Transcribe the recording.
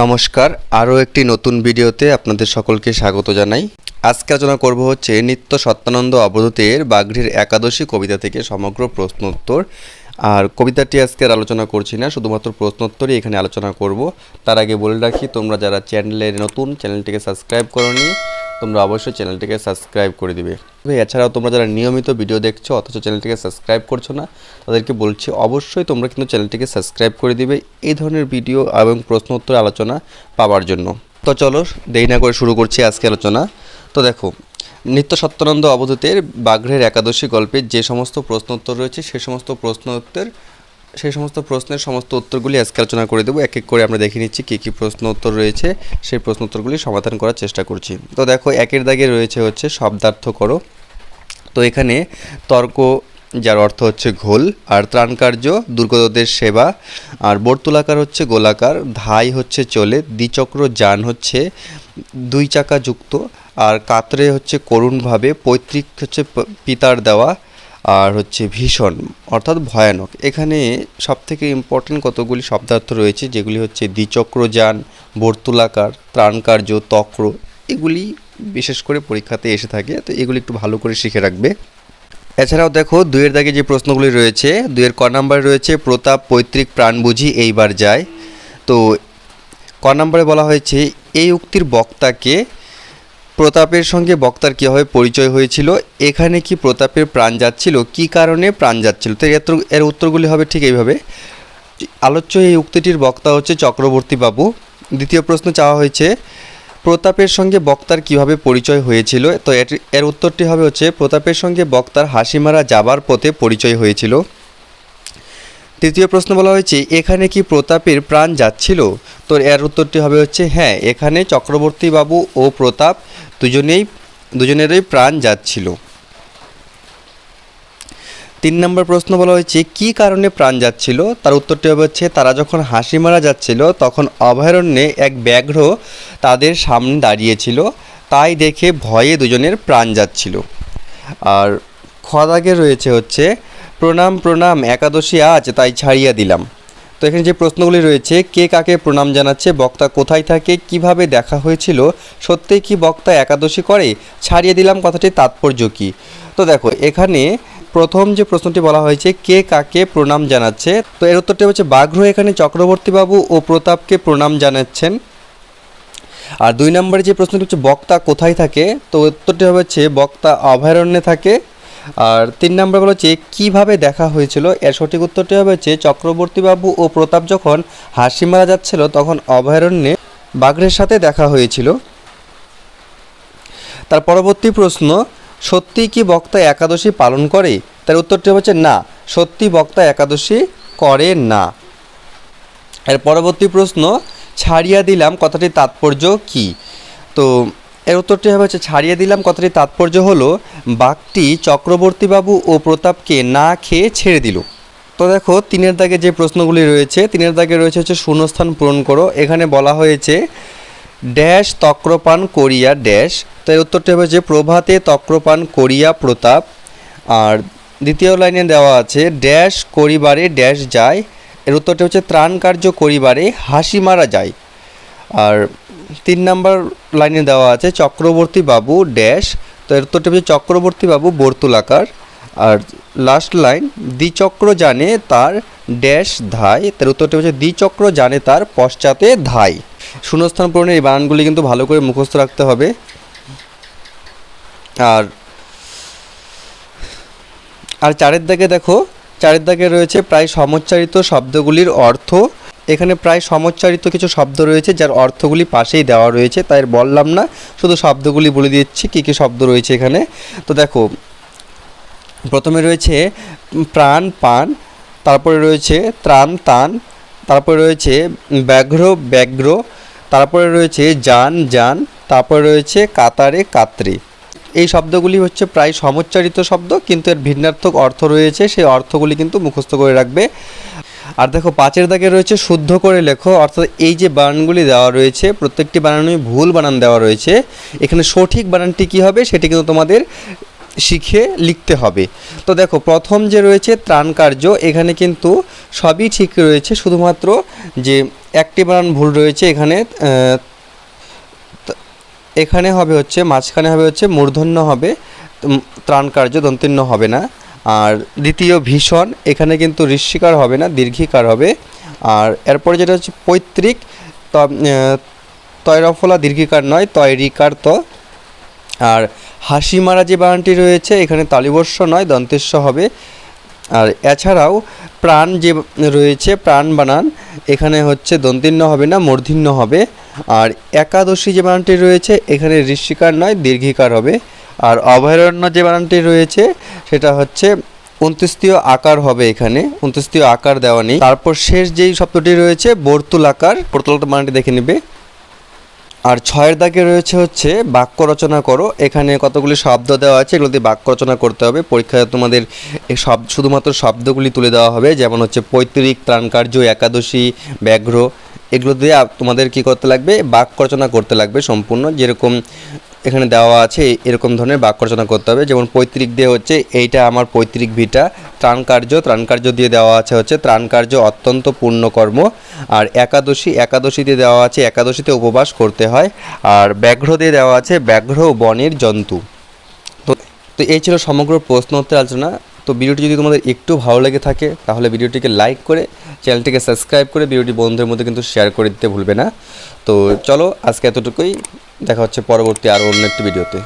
নমস্কার, আরও একটি নতুন ভিডিওতে আপনাদের সকলকে স্বাগত জানাই। আজকে আলোচনা করব হচ্ছে নিত্য সত্যানন্দ অবধূতের বাঘ্রির একাদশী কবিতা থেকে সমগ্র প্রশ্নোত্তর। আর কবিতাটি আজকে আলোচনা করছি না, শুধুমাত্র প্রশ্নোত্তরই এখানে আলোচনা করব। তার আগে বলে রাখি, তোমরা যারা চ্যানেলের নতুন, চ্যানেলটিকে সাবস্ক্রাইব করনি তোমরা অবশ্যই চ্যানেলটিকে সাবস্ক্রাইব করে দিবে। এছাড়াও তোমরা যারা নিয়মিত ভিডিও দেখছ, অথচ চ্যানেলটিকে সাবস্ক্রাইব করছ না, তাদেরকে বলছি অবশ্যই তোমরা কিন্তু চ্যানেলটিকে সাবস্ক্রাইব করে দিবে এই ধরনের ভিডিও এবং প্রশ্ন উত্তর আলোচনা পাওয়ার জন্য। তো চলো, দেরি না করে শুরু করছি আজকে আলোচনা। তো দেখো, নিত্য সত্যানন্দ অবধূতের বাঘ্রের একাদশী গল্পের যে সমস্ত প্রশ্ন উত্তর রয়েছে, সে সমস্ত প্রশ্ন উত্তর সেই সমস্ত প্রশ্নের সমস্ত উত্তরগুলি আজকে আলোচনা করে দেবো। এক এক করে আমরা দেখে নিচ্ছি কী কী প্রশ্ন উত্তর রয়েছে। সেই প্রশ্ন উত্তরগুলি সমাধান করার চেষ্টা করছি। তো দেখো, একের দাগে রয়েছে হচ্ছে শব্দার্থ করো। তো এখানে তর্ক, যার অর্থ হচ্ছে ঘোল, আর ত্রাণকার্য দুর্গতদের সেবা। আর বর্তুলাকার হচ্ছে গোলাকার, ধাই হচ্ছে চলে, দ্বিচক্র যান হচ্ছে দুই চাকা যুক্ত আর কাতরে হচ্ছে করুণভাবে, পৈতৃক হচ্ছে পিতার দেওয়া। আর হচ্ছে ভীষণ, অর্থাৎ ভয়ানক। এখানে সবথেকে ইম্পর্টেন্ট কতগুলি শব্দার্থ রয়েছে, যেগুলি হচ্ছে দ্বিচক্রযান, বর্তুলাকার, ত্রাণকার্য, তক্র, এগুলি বিশেষ করে পরীক্ষাতে এসে থাকে, তো এগুলি একটু ভালো করে শিখে রাখবে। এছাড়াও দেখো, দুইয়ের দাগে যে প্রশ্নগুলি রয়েছে, দুইয়ের ক নাম্বারে রয়েছে, প্রতাপ পৈতৃক প্রাণ বুঝি এইবার যায়। তো ক নাম্বারে বলা হয়েছে, এই উক্তির বক্তাকে প্রতাপের সঙ্গে বক্তার কীভাবে পরিচয় হয়েছিল? এখানে কি প্রতাপের প্রাণ যাচ্ছিল? কি কারণে প্রাণ যাচ্ছিল? তো এর এর উত্তরগুলি হবে ঠিক এইভাবে। আলোচ্য এই উক্তিটির বক্তা হচ্ছে চক্রবর্তী বাবু। দ্বিতীয় প্রশ্ন চাওয়া হয়েছে, প্রতাপের সঙ্গে বক্তার কীভাবে পরিচয় হয়েছিল? তো এর- এর উত্তরটি হবে হচ্ছে, প্রতাপের সঙ্গে বক্তার হাসিমারা যাবার পথে পরিচয় হয়েছিল। তৃতীয় প্রশ্ন বলা হয়েছে, এখানে কি প্রতাপের প্রাণ যাচ্ছিল? তো এর উত্তরটি হবে হচ্ছে হ্যাঁ এখানে চক্রবর্তী বাবু ও প্রতাপ দুজনেই, দুজনেরই প্রাণ যাচ্ছিল। তিন নম্বর প্রশ্ন বলা হয়েছে, কি কারণে প্রাণ যাচ্ছিল? তার উত্তরটি হবে হচ্ছে, তারা যখন হাসি মারা যাচ্ছিল, তখন অভয়ারণ্যে এক ব্যাঘ্র তাদের সামনে দাঁড়িয়েছিল, তাই দেখে ভয়ে দুজনের প্রাণ যাচ্ছিল। আর খদাগে রয়েছে হচ্ছে প্রণাম প্রণাম, একাদশী আজ, তাই ছাড়িয়া দিলাম। তো এখানে যে প্রশ্নগুলি রয়েছে, কে কাকে প্রণাম জানাচ্ছে, বক্তা কোথায় থাকে, কীভাবে দেখা হয়েছিল সত্যিই কি বক্তা একাদশী করে, ছাড়িয়ে দিলাম কথাটির তাৎপর্য কী? তো দেখো, এখানে প্রথম যে প্রশ্নটি বলা হয়েছে, কে কাকে প্রণাম জানাচ্ছে, তো এর উত্তরটি হচ্ছে বাঘ্র, এখানে চক্রবর্তীবাবু ও প্রতাপকে প্রণাম জানাচ্ছেন। আর দুই নম্বরে যে প্রশ্নটি হচ্ছে বক্তা কোথায় থাকে, তো উত্তরটি হচ্ছে বক্তা অভয়ারণ্যে থাকে। আর তিন নম্বর বলা হচ্ছে, কীভাবে দেখা হয়েছিল? এর সঠিক উত্তরটি হবে চক্রবর্তীবাবু ও প্রতাপ যখন হাসি মারা যাচ্ছিল, তখন অভয়ারণ্যে বাঘরের সাথে দেখা হয়েছিল। তার পরবর্তী প্রশ্ন সত্যি কি বক্তা একাদশী পালন করে? তার উত্তরটি হচ্ছে, না সত্যি বক্তা একাদশী করে না। এর পরবর্তী প্রশ্ন, ছাড়িয়া দিলাম কথাটির তাৎপর্য কি? তো এর উত্তরটি হবে হচ্ছে, ছাড়িয়ে দিলাম। কথাটির তাৎপর্য হলো, বাঘটি চক্রবর্তীবাবু ও প্রতাপকে না খেয়ে ছেড়ে দিল। তো দেখো, তিনের দাগে যে প্রশ্নগুলি রয়েছে, তিনের দাগে রয়েছে হচ্ছে, শূন্যস্থান পূরণ করো। এখানে বলা হয়েছে, ড্যাশ তক্রপান করিয়া ড্যাশ। তো এর উত্তরটি হবে যে, প্রভাতে তক্রপান করিয়া প্রতাপ। আর দ্বিতীয় লাইনে দেওয়া আছে, ড্যাশ করিবারে ড্যাশ যায়। এর উত্তরটি হচ্ছে, ত্রাণ কার্য করিবারে হাসি মারা যায়। আর তিন নাম্বার লাইনে দেওয়া আছে, চক্রবর্তী বাবু, ড্যাশ। তো এর উত্তরটি হচ্ছে চক্রবর্তী বাবু, বর্তুলাকার। আর লাস্ট লাইন দ্বিচক্র জানে তার ড্যাশ ধায় তার উত্তরটি হচ্ছে দ্বিচক্র জানে তার পশ্চাতে ধাই। শূন্যস্থান পূরণের এই বানানগুলি কিন্তু ভালো করে মুখস্থ রাখতে হবে। আর আর চারের দাগে দেখো, চারের দাগে রয়েছে প্রায় সমচ্চারিত শব্দগুলির অর্থ। এখানে প্রায় সমচ্চারিত কিছু শব্দ রয়েছে, যার অর্থগুলি পাশেই দেওয়া রয়েছে, তাই বললাম না। শুধু শব্দগুলি বলে দিচ্ছি, কী কী শব্দ রয়েছে এখানে। তো দেখো, প্রথমে রয়েছে প্রাণ, পান, তারপরে রয়েছে ত্রাণ, তান, তারপরে রয়েছে ব্যাঘ্র ব্যাঘ্র, তারপরে রয়েছে যান যান, তারপরে রয়েছে কাতারে, কাতরে। এই শব্দগুলি হচ্ছে প্রায় সমচ্চারিত শব্দ, কিন্তু এর ভিন্নার্থক অর্থ রয়েছে, সেই অর্থগুলি কিন্তু মুখস্থ করে রাখবে। আর দেখো পাঁচের দাগে রয়েছে শুদ্ধ করে লেখো, অর্থাৎ এই যে বানানগুলি দেওয়া রয়েছে, প্রত্যেকটি বানানই ভুল বানান দেওয়া রয়েছে। এখানে সঠিক বানানটি কী হবে সেটি কিন্তু তোমাদের শিখে লিখতে হবে। তো দেখো, প্রথম যে রয়েছে ত্রাণ কার্য, এখানে কিন্তু সবই ঠিক রয়েছে, শুধুমাত্র যে একটি বানান ভুল রয়েছে, এখানে এখানে হবে হচ্ছে, মাঝখানে হবে হচ্ছে মূর্ধন্য হবে ত্রাণ কার্য দন্তিন্য হবে না। আর দ্বিতীয় ভীষণ, এখানে কিন্তু ঋষিকার হবে না, দীর্ঘিকার হবে। আর এরপরে যেটা হচ্ছে পৈতৃক তয়রফলা দীর্ঘিকার নয় তয়রিকার ত। আর হাসি মারা যে বানানটি রয়েছে, এখানে তালিবর্ষ নয়, দন্তেশ্ব হবে। আর এছাড়াও প্রাণ যে রয়েছে, প্রাণ বানান, এখানে হচ্ছে দন্তিন্য হবে না মূর্ধন্য হবে। আর একাদশী যে বানানটি রয়েছে, এখানে ঋষিকার নয়, দীর্ঘিকার হবে। আর অভয়ারণ্য যে বানানটি রয়েছে, সেটা হচ্ছে উনত্রিশতীয় আকার হবে এখানে উনত্রিশতীয় আকার দেওয়া নেই। তারপর শেষ যেই শব্দটি রয়েছে, বর্তুল আকার, বর্তুল বানানটি দেখে নেবে। আর ছয়ের দাগে রয়েছে হচ্ছে, বাক্য রচনা করো। এখানে কতগুলি শব্দ দেওয়া আছে, এগুলো দিয়ে বাক্য রচনা করতে হবে। পরীক্ষায় তোমাদের এই সব শুধুমাত্র শব্দগুলি তুলে দেওয়া হবে, যেমন হচ্ছে পৈতৃক ত্রাণকার্য একাদশী, ব্যাঘ্র। এগুলো দিয়ে তোমাদের কি করতে লাগবে? বাক্য রচনা করতে লাগবে সম্পূর্ণ। যেরকম এখানে দেওয়া আছে এরকম ধরনের বাক্য রচনা করতে হবে। যেমন পৈতৃক দিয়ে হচ্ছে, এইটা আমার পৈতৃক ভিটা। ত্রাণ কার্য ত্রাণ কার্য দিয়ে দেওয়া আছে হচ্ছে, ত্রাণ কার্য অত্যন্ত পূর্ণকর্ম আর একাদশী একাদশী দিয়ে দেওয়া আছে, একাদশীতে উপবাস করতে হয়। আর ব্যাঘ্র দিয়ে দেওয়া আছে, ব্যাঘ্র বনের জন্তু। তো তো এই ছিল সমগ্র প্রশ্ন উত্তর আলোচনা। তো ভিডিওটি যদি তোমাদের একটু ভালো লেগে থাকে, তাহলে ভিডিওটিকে লাইক করে চ্যানেলটিকে সাবস্ক্রাইব করে ভিডিওটি বন্ধুদের মধ্যে কিন্তু শেয়ার করে দিতে ভুলবে না। তো চলো, আজকে এতটুকুই। দেখা হচ্ছে পরবর্তী আরও অন্য একটি ভিডিওতে।